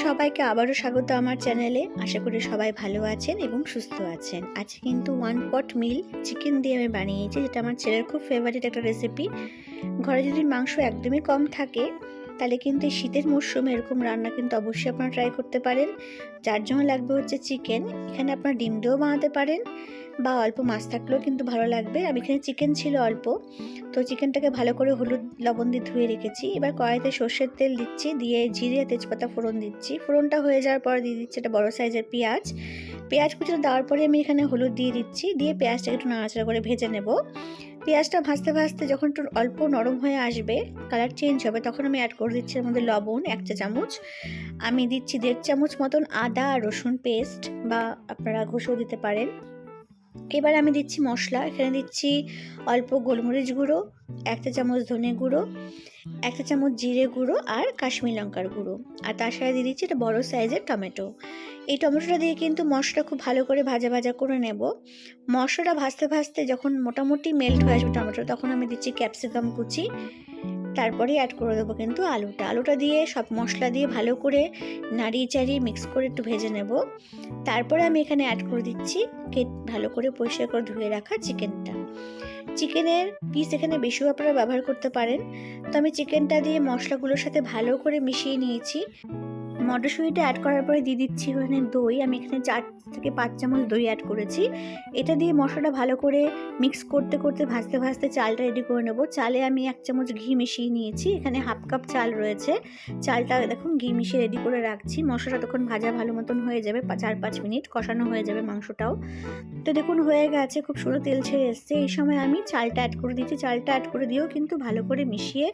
সবাইকে আবারও স্বাগত আমার চ্যানেলে। আশা করি সবাই ভালো আছেন এবং সুস্থ আছেন। আজকে কিন্তু ওয়ান পট মিল চিকেন দিয়ে আমি বানিয়েছি, যেটা আমার ছেলের খুব ফেভারিট একটা রেসিপি ঘরে যদি মাংস একদমই কম থাকে, তাহলে কিন্তু এই শীতের মরশুমে এরকম রান্না কিন্তু অবশ্যই আপনারা ট্রাই করতে পারেন। যার জন্য লাগবে হচ্ছে চিকেন এখানে আপনার ডিম দিয়েও বানাতে পারেন। বা অল্প মাছ থাকলেও কিন্তু ভালো লাগবে। আমি এখানে চিকেন ছিল অল্প। তো চিকেনটাকে ভালো করে হলুদ লবণ দিয়ে ধুয়ে রেখেছি। এবার কড়াইতে সর্ষের তেল দিচ্ছি, দিয়ে জিরে, তেজপাতা, ফোড়ন দিচ্ছি। ফোড়নটা হয়ে যাওয়ার পর দিয়ে দিচ্ছি একটা বড়ো সাইজের পেঁয়াজ। পেঁয়াজ কুচি দেওয়ার পরে আমি এখানে হলুদ দিয়ে দিচ্ছি। দিয়ে পেঁয়াজটাকে একটু নাড়াচাড়া করে ভেজে নেব। পেঁয়াজটা ভাজতে ভাজতে যখন একটু অল্প নরম হয়ে আসবে, কালার চেঞ্জ হবে, তখন আমি অ্যাড করে দিচ্ছি এর মধ্যে লবণ, এক চা চামচ। আমি দিচ্ছি দেড় চামচ মতন আদা আর রসুন পেস্ট বা আপনারা ঘষেও দিতে পারেন। এবার আমি দিচ্ছি মশলা, এখানে দিচ্ছি অল্প গোলমরিচ গুঁড়ো, একটা চামচ ধনে গুঁড়ো, একটা চামচ জিরে গুঁড়ো আর কাশ্মীর লঙ্কার গুঁড়ো। আর তার সাথে দিয়ে দিচ্ছি একটা বড়ো সাইজের টমেটো। এই টমেটোটা দিয়ে কিন্তু মশলা খুব ভালো করে ভাজা ভাজা করে নেব। মশলাটা ভাজতে ভাজতে যখন মোটামুটি মেল্ট হয়ে আসবে টমেটো, তখন আমি দিচ্ছি ক্যাপসিকাম কুচি। তারপরে অ্যাড করে দেবো কিন্তু আলুটা। আলুটা দিয়ে সব মশলা দিয়ে ভালো করে নাড়িয়ে চাড়িয়ে মিক্স করে একটু ভেজে নেব। তারপরে আমি এখানে অ্যাড করে দিচ্ছি ভালো করে পরিষ্কার করে ধুয়ে রাখা চিকেনটা চিকেনের পিস এখানে বেশিও আপনারা ব্যবহার করতে পারেন। তো আমি চিকেনটা দিয়ে মশলাগুলোর সাথে ভালো করে মিশিয়ে নিয়েছি। মটরশুঁটিটা অ্যাড করার পরে দিয়ে দিচ্ছি ওখানে দই। আমি এখানে চার থেকে পাঁচ চামচ দই অ্যাড করেছি। এটা দিয়ে মশলাটা ভালো করে মিক্স করতে করতে, ভাজতে ভাজতে চালটা রেডি করে নেব। চালে আমি এক চামচ ঘি মিশিয়ে নিয়েছি। এখানে হাফ কাপ চাল রয়েছে। চালটা দেখুন ঘি মিশিয়ে রেডি করে রাখছি। মশলাটা তখন ভাজা ভালো মতন হয়ে যাবে। চার পাঁচ মিনিট কষানো হয়ে যাবে মাংসটাও। তো দেখুন হয়ে গেছে। খুব সুন্দর তেল ছেড়ে এসছে। এই সময় আমি চালটা অ্যাড করে দিচ্ছি। চালটা অ্যাড করে দিয়েও কিন্তু ভালো করে মিশিয়ে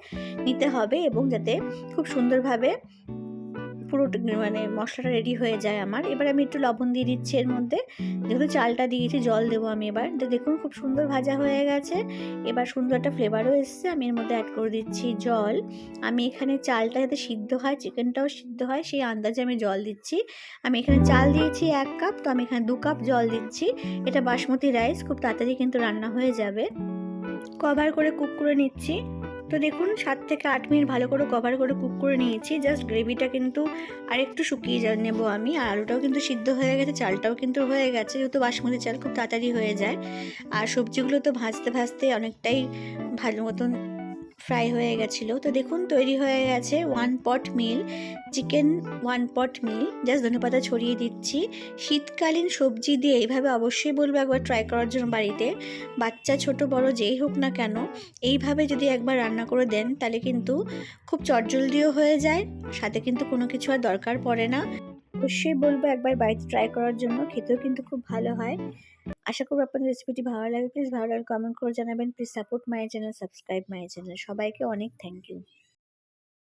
নিতে হবে এবং যাতে খুব সুন্দরভাবে পুরো মানে মশলাটা রেডি হয়ে যায় আমার। এবার আমি একটু লবণ দিয়ে দিচ্ছি এর মধ্যে। যেহেতু চালটা দিয়েছি, জল দেবো আমি এবার। তো দেখুন, খুব সুন্দর ভাজা হয়ে গেছে। এবার সুন্দর একটা ফ্লেভারও এসছে। আমি এর মধ্যে অ্যাড করে দিচ্ছি জল। আমি এখানে চালটা যাতে সিদ্ধ হয় চিকেনটাও সিদ্ধ হয়, সেই আন্দাজে আমি জল দিচ্ছি। আমি এখানে চাল দিয়েছি এক কাপ তো আমি এখানে দু কাপ জল দিচ্ছি। এটা বাসমতি রাইস খুব তাড়াতাড়ি কিন্তু রান্না হয়ে যাবে। কভার করে কুক করে নিচ্ছি। তো দেখুন, সাত থেকে আট মিনিট ভালো করে কভার করে কুক করে নিয়েছি। জাস্ট গ্রেভিটা কিন্তু আরেকটু শুকিয়ে যা নেব আমি। আর আলুটাও কিন্তু সিদ্ধ হয়ে গেছে, চালটাও কিন্তু হয়ে গেছে। যেহেতু বাসমতি চাল খুব তাড়াতাড়ি হয়ে যায়। আর সবজিগুলো তো ভাজতে ভাজতে অনেকটাই ভালো মতন ফ্রাই হয়ে গেছিল। তো দেখুন, তৈরি হয়ে গেছে one pot meal chicken one pot meal just ধনেপাতা ছড়িয়ে দিচ্ছি। শীতকালীন সবজি দিয়ে এইভাবে অবশ্যই বলব একবার ট্রাই করার জন্য বাড়িতে। বাচ্চা, ছোট, বড়, যেই হোক না কেন, এইভাবে যদি একবার রান্না করে দেন, তাহলে কিন্তু খুব চটজলদিও হয়ে যায়, সাথে কিন্তু কোনো কিছু আর দরকার পড়ে না। অবশ্যই বলব একবার বাড়িতে ট্রাই করার জন্য, খেতেও কিন্তু খুব ভালো হয়। আশা করব আপনাদের রেসিপিটি ভালো লাগে প্লিজ ভালো লাগে কমেন্ট করে জানাবেন। Please support my channel subscribe my channel সবাইকে অনেক থ্যাংক ইউ